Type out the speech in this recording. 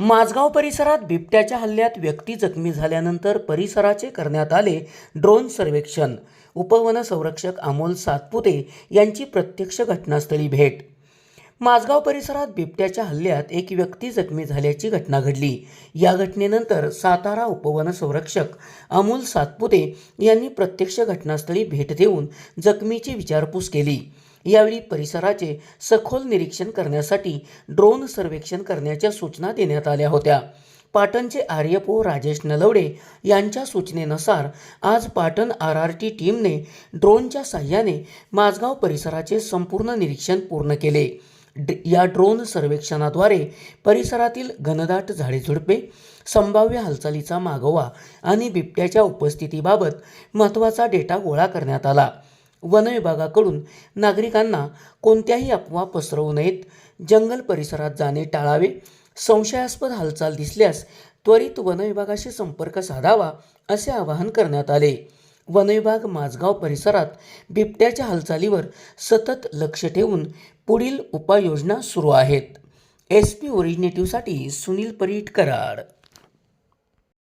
माझगाव परिसरात बिबट्याच्या हल्ल्यात व्यक्ती जखमी झाल्यानंतर परिसराचे करण्यात आले ड्रोन सर्वेक्षण. उपवन संरक्षक अमोल सातपुते यांची प्रत्यक्ष घटनास्थळी भेट. माझगाव परिसरात बिबट्याच्या हल्ल्यात एक व्यक्ती जखमी झाल्याची घटना घडली. या घटनेनंतर सातारा उपवन संरक्षक अमोल सातपुते यांनी प्रत्यक्ष घटनास्थळी भेट देऊन जखमीची विचारपूस केली. यावेळी परिसराचे सखोल निरीक्षण करण्यासाठी ड्रोन सर्वेक्षण करण्याच्या सूचना देण्यात आल्या होत्या. पाटणचे आर्यपो राजेश नलवडे यांच्या सूचनेनुसार आज पाटण आर आर टी टीमने ड्रोनच्या साह्याने माझगाव परिसराचे संपूर्ण निरीक्षण पूर्ण केले. या ड्रोन सर्वेक्षणाद्वारे परिसरातील घनदाट झाडेझुडपे संभाव्य हालचालीचा मागोवा आणि बिबट्याच्या उपस्थितीबाबत महत्त्वाचा डेटा गोळा करण्यात आला. वनविभागाकडून नागरिकांना कोणत्याही अफवा पसरवू नयेत. जंगल परिसरात जाणे टाळावे. संशयास्पद हालचाल दिसल्यास त्वरित वनविभागाशी संपर्क साधावा असे आवाहन करण्यात आले. वनविभाग माझगाव परिसरात बिबट्याच्या हालचालीवर सतत लक्ष ठेवून पुढील उपाययोजना सुरू आहेत. एस पी ओरिजिनेटिव्हसाठी सुनील परीट कराड